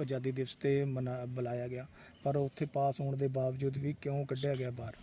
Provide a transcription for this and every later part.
ਆਜ਼ਾਦੀ ਦਿਵਸ ਤੇ ਮਨਾ ਬੁਲਾਇਆ ਗਿਆ। ਪਰ ਉੱਥੇ ਪਾਸ ਹੋਣ ਦੇ ਬਾਵਜੂਦ ਵੀ ਕਿਉਂ ਕੱਢਿਆ ਗਿਆ ਬਾਹਰ?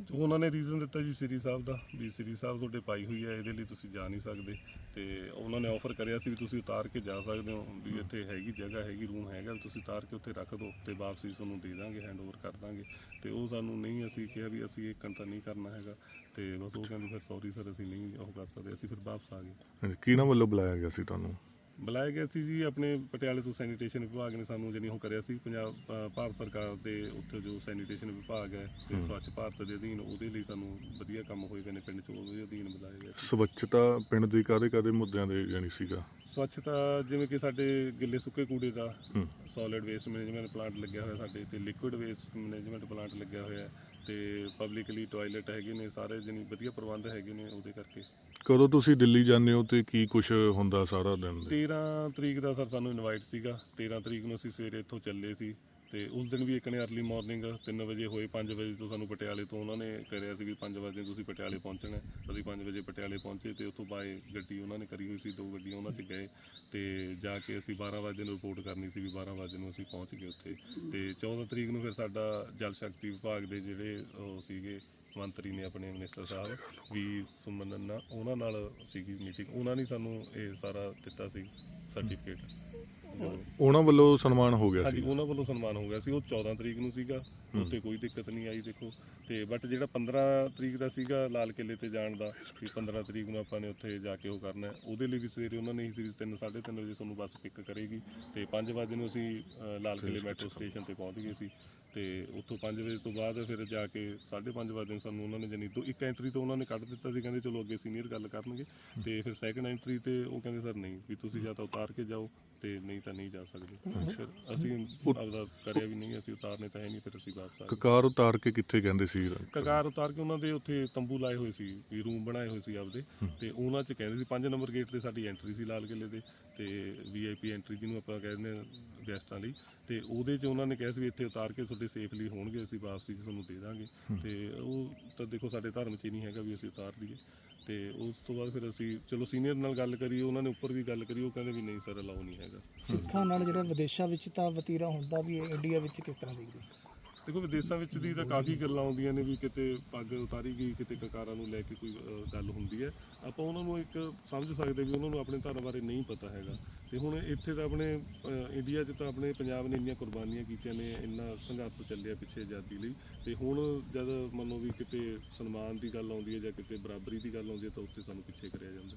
ਜੋ ਉਹਨਾਂ ਨੇ ਰੀਜ਼ਨ ਦਿੱਤਾ ਜੀ ਸ੍ਰੀ ਸਾਹਿਬ ਦਾ ਵੀ ਸ੍ਰੀ ਸਾਹਿਬ ਤੁਹਾਡੇ ਪਾਈ ਹੋਈ ਹੈ ਇਹਦੇ ਲਈ ਤੁਸੀਂ ਜਾ ਨਹੀਂ ਸਕਦੇ। ਤੇ ਉਹਨਾਂ ਨੇ ਆਫਰ ਕਰਿਆ ਸੀ ਵੀ ਤੁਸੀਂ ਉਤਾਰ ਕੇ ਜਾ ਸਕਦੇ ਹੋ ਵੀ ਇੱਥੇ ਹੈਗੀ ਜਗ੍ਹਾ ਹੈਗੀ ਰੂਮ ਹੈਗਾ ਤੁਸੀਂ ਉਤਾਰ ਕੇ ਉੱਥੇ ਰੱਖ ਦਿਓ ਤੇ ਵਾਪਸੀ ਤੁਹਾਨੂੰ ਦੇ ਦਾਂਗੇ ਹੈਂਡਓਵਰ ਕਰ ਦਾਂਗੇ। ਤੇ ਉਹ ਸਾਨੂੰ ਨਹੀਂ ਅਸੀਂ ਕਿਹਾ ਵੀ ਅਸੀਂ ਇਹ ਘੰਟਾ ਨਹੀਂ ਕਰਨਾ ਹੈਗਾ। ਤੇ ਬਸ ਉਹ ਕਹਿੰਦੇ ਫਿਰ ਸੌਰੀ ਸਰ ਅਸੀਂ ਨਹੀਂ ਉਹ ਕਰ ਸਕਦੇ ਅਸੀਂ ਫਿਰ ਵਾਪਸ ਆ ਗਏ। ਹਾਂਜੀ, ਕਿਹਨਾਂ ਵੱਲੋਂ ਬੁਲਾਇਆ ਗਿਆ ਸੀ ਤੁਹਾਨੂੰ? ਬੁਲਾਇਆ ਗਿਆ ਸੀ ਜੀ ਆਪਣੇ ਪਟਿਆਲੇ ਤੋਂ ਸੈਨੀਟੇਸ਼ਨ ਵਿਭਾਗ ਨੇ ਸਾਨੂੰ ਜਿਹੜੀ ਉਹ ਕਰਿਆ ਸੀ ਪੰਜਾਬ ਅ, ਭਾਰਤ ਸਰਕਾਰ ਦੇ ਉੱਥੇ ਜੋ ਸੈਨੀਟੇਸ਼ਨ ਵਿਭਾਗ ਹੈ ਤੇ ਸਵੱਛ ਭਾਰਤ ਦੇ ਅਧੀਨ ਉਹਦੇ ਲਈ ਸਾਨੂੰ ਵਧੀਆ ਕੰਮ ਹੋਏ ਗਏ ਨੇ ਪਿੰਡ 'ਚ ਉਹਦੇ ਅਧੀਨ ਬੁਲਾਇਆ ਗਿਆ ਸਵੱਛਤਾ ਪਿੰਡ ਦੀ ਕਾਦੇ ਕਾਦੇ ਮੁੱਦਿਆਂ ਦੇ ਜਾਨੀ ਸੀਗਾ? ਸਵੱਛਤਾ ਜਿਵੇਂ ਕਿ ਸਾਡੇ ਗਿੱਲੇ ਸੁੱਕੇ ਕੂੜੇ ਦਾ ਹੂੰ। ਸੋਲਿਡ ਵੇਸਟ ਮੈਨੇਜਮੈਂਟ ਪਲਾਂਟ ਲੱਗਿਆ ਹੋਇਆ ਸਾਡੇ ਤੇ ਲਿਕੁਇਡ ਵੇਸਟ ਮੈਨੇਜਮੈਂਟ ਪਲਾਂਟ ਲੱਗਿਆ ਹੋਇਆ ਹੈ। ਤੇ ਪਬਲਿਕਲੀ ਟਾਇਲਟ ਹੈਗੇ ਨੇ ਸਾਰੇ ਜਣੀ ਵਧੀਆ ਪ੍ਰਬੰਧ ਹੈਗੇ ਨੇ ਉਹਦੇ ਕਰਕੇ। ਕਦੋਂ ਤੁਸੀਂ ਦਿੱਲੀ ਜਾਂਦੇ ਹੋ ਤੇ ਕੀ ਕੁਝ ਹੁੰਦਾ ਸਾਰਾ ਦਿਨ ਦੇ? 13 ਤਰੀਕ ਦਾ ਸਰ ਸਾਨੂੰ ਇਨਵਾਈਟ ਸੀਗਾ। 13 ਤਰੀਕ ਨੂੰ ਅਸੀਂ ਸਵੇਰੇ ਇੱਥੋਂ ਚੱਲੇ ਸੀ। ਤੇ ਉਸ ਦਿਨ ਵੀ ਇੱਕ ਨੇ ਅਰਲੀ ਮਾਰਨਿੰਗ 3 ਵਜੇ ਹੋਏ 5 ਵਜੇ ਤੋਂ ਸਾਨੂੰ ਪਟਿਆਲੇ ਤੋਂ ਉਹਨਾਂ ਨੇ ਕਰਿਆ ਸੀ ਵੀ 5 ਵਜੇ ਤੁਸੀਂ ਪਟਿਆਲੇ ਪਹੁੰਚਣਾ ਹੈ। ਅਸੀਂ 5 ਵਜੇ ਪਟਿਆਲੇ ਪਹੁੰਚੇ ਤੇ ਉੱਥੋਂ ਬਾਏ ਗੱਡੀ ਉਹਨਾਂ ਨੇ ਕਰੀ ਹੋਈ ਸੀ, ਦੋ ਗੱਡੀਆਂ ਉਹਨਾਂ 'ਚ ਗਏ ਤੇ ਜਾ ਕੇ ਅਸੀਂ 12 ਵਜੇ ਨੂੰ ਰਿਪੋਰਟ ਕਰਨੀ ਸੀ ਵੀ 12 ਵਜੇ ਨੂੰ ਅਸੀਂ ਪਹੁੰਚ ਗਏ ਉੱਥੇ। ਤੇ 14 ਤਰੀਕ ਨੂੰ ਫਿਰ ਸਾਡਾ ਜਲ ਸ਼ਕਤੀ ਵਿਭਾਗ ਦੇ ਜਿਹੜੇ ਉਹ ਸੀਗੇ, ਮੰਤਰੀ ਨੇ ਆਪਣੇ ਮਿਨਿਸਟਰ ਸਾਹਿਬ ਵੀ ਸੁਮਨ ਨਾਲ ਉਹਨਾਂ ਨਾਲ ਸੀਗੀ ਮੀਟਿੰਗ ਉਹਨਾਂ ਨੇ ਸਾਨੂੰ ਇਹ ਸਾਰਾ ਦਿੱਤਾ ਸੀ ਸਰਟੀਫਿਕੇਟ ਉਹਨਾਂ ਵੱਲੋਂ ਸਨਮਾਨ ਹੋ ਗਿਆ ਹਾਂਜੀ ਸੀ। ਉਹਨਾਂ ਵੱਲੋਂ ਸਨਮਾਨ ਹੋ ਗਿਆ ਸੀ। ਉਹ 14 ਤਰੀਕ ਨੂੰ ਸੀਗਾ। ਉੱਤੇ ਕੋਈ ਦਿੱਕਤ ਨਹੀਂ ਆਈ ਦੇਖੋ। ਤੇ ਬਟ ਜਿਹੜਾ 15 ਤਰੀਕ ਦਾ ਸੀਗਾ ਲਾਲ ਕਿਲੇ ਤੇ ਜਾਣ ਦਾ ਵੀ 15 ਤਰੀਕ ਨੂੰ ਆਪਾਂ ਨੇ ਉੱਥੇ ਜਾ ਕੇ ਉਹ ਕਰਨਾ ਹੈ। ਉਹਦੇ ਲਈ ਵੀ ਸਵੇਰੇ ਉਹਨਾਂ ਨੇ ਹੀ ਸੀ 3 3:30 ਵਜੇ ਤੁਹਾਨੂੰ ਬੱਸ ਪਿਕ ਕਰੇਗੀ। ਤੇ 5 ਵਜੇ ਨੂੰ ਅਸੀਂ ਅ, ਲਾਲ ਕਿਲੇ ਮੈਟਰੋ ਸਟੇਸ਼ਨ ਤੇ ਪਹੁੰਚ ਗਏ ਸੀ। ਤੇ ਉੱਥੋਂ 5 ਵਜੇ ਤੋਂ ਬਾਅਦ ਫਿਰ ਜਾ ਕੇ 5:30 ਵਜੇ ਨੂੰ ਸਾਨੂੰ ਉਹਨਾਂ ਨੇ ਜਨੀ ਦੋ ਇੱਕ ਐਂਟਰੀ ਤੋਂ ਉਹਨਾਂ ਨੇ ਕੱਢ ਦਿੱਤਾ ਸੀ ਕਹਿੰਦੇ ਚਲੋ ਅੱਗੇ ਸੀਨੀਅਰ ਗੱਲ ਕਰਨਗੇ। ਤੇ ਫਿਰ ਸੈਕੰਡ ਐਂਟਰੀ ਤੇ ਉਹ ਕਹਿੰਦੇ ਸਰ ਨਹੀਂ ਵੀ ਤੁਸੀਂ ਜਾਂ ਤਾਂ ਉਤਾਰ ਕੇ ਜਾਓ ਤੇ ਨਹੀਂ ਤਾਂ ਨਹੀਂ ਜਾ ਸਕਦੇ। ਅਸੀਂ ਆਪਦਾ ਕਰਿਆ ਵੀ ਨਹੀਂ ਅਸੀਂ ਉਤਾਰਨੇ ਤਾਂ ਹੈ ਨਹੀਂ ਫਿਰ ਅਸੀਂ ਵਾਪਸ ਆ ਗਏ। ਕਕਾਰ ਉਤਾਰ ਕੇ ਕਿੱਥੇ ਕਹਿੰਦੇ ਸੀ? ਕਗਾਰ ਉਤਾਰ ਕੇ ਉਹਨਾਂ ਦੇ ਉੱਥੇ ਤੰਬੂ ਲਾਏ ਹੋਏ ਸੀ ਵੀ ਰੂਮ ਬਣਾਏ ਹੋਏ ਸੀ ਆਪਦੇ। ਤੇ ਉਹਨਾਂ 'ਚ ਕਹਿੰਦੇ ਸੀ 5 ਨੰਬਰ ਗੇਟ ਤੇ ਸਾਡੀ ਐਂਟਰੀ ਸੀ ਲਾਲ ਕਿਲੇ ਦੇ ਤੇ ਵੀਆਈਪੀ ਐਂਟਰੀ ਜਿਹਨੂੰ ਆਪਾਂ ਕਹਿੰਦੇ ਹਾਂ ਗੈਸਟਾਂ ਲਈ। ਤੇ ਉਹਦੇ 'ਚ ਉਹਨਾਂ ਨੇ ਕਿਹਾ ਸੀ ਵੀ ਇੱਥੇ ਉਤਾਰ ਕੇ ਤੁਹਾਡੇ ਸੇਫਲੀ ਹੋਣਗੇ ਅਸੀਂ ਵਾਪਸੀ ਤੁਹਾਨੂੰ ਦੇ ਦਾਂਗੇ। ਤੇ ਉਹ ਤਾਂ ਦੇਖੋ ਸਾਡੇ ਧਰਮ 'ਚ ਨਹੀਂ ਹੈਗਾ ਵੀ ਅਸੀਂ ਉਤਾਰ ਦਈਏ ਤੇ ਉਸ ਤੋਂ ਬਾਅਦ ਫਿਰ ਅਸੀਂ ਚਲੋ ਸੀਨੀਅਰ ਨਾਲ ਗੱਲ ਕਰੀ ਉਹਨਾਂ ਨੇ ਉੱਪਰ ਵੀ ਗੱਲ ਕਰੀ ਉਹ ਕਹਿੰਦੇ ਵੀ ਨਹੀਂ ਸਰ ਅਲਾਉ ਨਹੀਂ ਹੈਗਾ। ਸਿੱਖਾਂ ਨਾਲ ਜਿਹੜਾ ਵਿਦੇਸ਼ਾਂ ਵਿੱਚ ਤਾਂ ਵਤੀਰਾ ਹੁੰਦਾ ਵੀ ਹੈ, ਇੰਡੀਆ ਵਿੱਚ ਕਿਸ ਤਰ੍ਹਾਂ ਦੇਖਦੇ ਦੇਖੋ ਵਿਦੇਸ਼ਾਂ ਵਿੱਚ ਦੀ ਤਾਂ ਕਾਫੀ ਗੱਲਾਂ ਆਉਂਦੀਆਂ ਨੇ ਵੀ ਕਿਤੇ ਪੱਗ ਉਤਾਰੀ ਗਈ ਕਿਤੇ ਕਕਾਰਾਂ ਨੂੰ ਲੈ ਕੇ ਕੋਈ ਅ, ਗੱਲ ਹੁੰਦੀ ਹੈ। ਆਪਾਂ ਉਹਨਾਂ ਨੂੰ ਇੱਕ ਸਮਝ ਸਕਦੇ ਵੀ ਉਹਨਾਂ ਨੂੰ ਆਪਣੇ ਧਰਮ ਬਾਰੇ ਨਹੀਂ ਪਤਾ ਹੈਗਾ। ਤੇ ਹੁਣ ਇੱਥੇ ਤਾਂ ਆਪਣੇ ਅ, ਇੰਡੀਆ 'ਚ ਤਾਂ ਆਪਣੇ ਪੰਜਾਬ ਨੇ ਇੰਨੀਆਂ ਕੁਰਬਾਨੀਆਂ ਕੀਤੀਆਂ ਨੇ ਇੰਨਾ ਸੰਘਰਸ਼ ਚੱਲਿਆ ਪਿੱਛੇ ਆਜ਼ਾਦੀ ਲਈ। ਤੇ ਹੁਣ ਜਦ ਮੰਨੋ ਵੀ ਕਿਤੇ ਸਨਮਾਨ ਦੀ ਗੱਲ ਆਉਂਦੀ ਹੈ ਜਾਂ ਕਿਤੇ ਬਰਾਬਰੀ ਦੀ ਗੱਲ ਆਉਂਦੀ ਹੈ ਤਾਂ ਉੱਥੇ ਸਾਨੂੰ ਪਿੱਛੇ ਕਰਿਆ ਜਾਂਦਾ।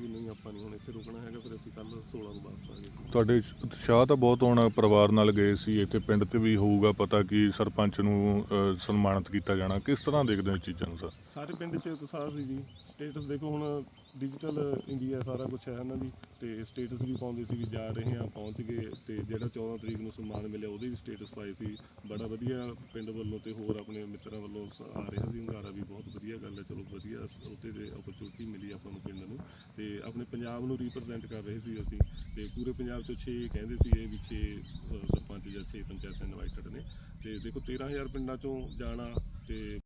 ਵੀ ਨਹੀਂ ਆਪਾਂ ਨਹੀਂ ਹੁਣ ਇੱਥੇ ਰੁਕਣਾ ਹੈਗਾ ਫਿਰ ਅਸੀਂ ਕੱਲ 16 ਨੂੰ ਵਾਪਸ ਆ ਗਏ ਸੀ। ਤੁਹਾਡੇ ਉਤਸ਼ਾਹ ਤਾਂ ਬਹੁਤ ਹੋਣਾ ਪਰਿਵਾਰ ਨਾਲ ਗਏ ਸੀ ਇੱਥੇ ਪਿੰਡ ਤੇ ਵੀ ਹੋਊਗਾ ਪਤਾ ਕਿ ਸਰਪੰਚ ਨੂੰ ਅ, ਸਨਮਾਨਿਤ ਕੀਤਾ ਜਾਣਾ। ਕਿਸ ਤਰ੍ਹਾਂ ਦੇਖਦੇ ਹੋ ਇਹ ਚੀਜ਼ਾਂ ਨੂੰ ਸਰ? ਸਾਰੇ ਪਿੰਡ 'ਚ ਉਤਸ਼ਾਹ ਸੀ ਜੀ। ਸਟੇਟਸ ਦੇਖੋ ਹੁਣ ਡਿਜੀਟਲ ਇੰਡੀਆ ਸਾਰਾ ਕੁਝ ਹੈ ਇਹਨਾਂ ਦੀ ਤੇ ਸਟੇਟਸ ਵੀ ਪਾਉਂਦੇ ਸੀ ਵੀ ਜਾ ਰਹੇ ਹਾਂ ਪਹੁੰਚ ਗਏ ਤੇ ਜਿਹੜਾ 14 ਤਰੀਕ ਨੂੰ ਸਨਮਾਨ ਮਿਲਿਆ ਉਹਦੇ ਵੀ ਸਟੇਟਸ ਪਾਏ ਸੀ। ਬੜਾ ਵਧੀਆ ਪਿੰਡ ਵੱਲੋਂ ਤੇ ਹੋਰ ਆਪਣੇ ਮਿੱਤਰਾਂ ਵੱਲੋਂ ਸ- ਆ ਰਿਹਾ ਸੀ ਹੁੰਗਾਰਾ ਵੀ ਬਹੁਤ ਵਧੀਆ ਗੱਲ ਹੈ ਚਲੋ ਵਧੀਆ ਉਹਦੇ ਤੇ ਓਪਰਚੁਨਿਟੀ ਮਿਲੀ ਆਪਾਂ ਨੂੰ ਪਿੰਡ ਨੂੰ। ਤੇ ਆਪਣੇ ਪੰਜਾਬ ਨੂੰ ਰਿਪਰੈਜ਼ੈਂਟ ਕਰ ਰਹੇ ਸੀ ਅਸੀਂ ਤੇ ਪੂਰੇ ਪੰਜਾਬ ਚੋਂ 6 ਕਹਿੰਦੇ ਸੀ ਇਹ ਵੀ 6 ਸਰਪੰਚ ਜਾਂ 6 ਪੰਚਾਇਤਾਂ ਇਨਵਾਈਟਡ ਨੇ। ਤੇ ਦੇਖੋ 13000 ਪਿੰਡਾਂ ਚੋਂ ਜਾਣਾ ਤੇ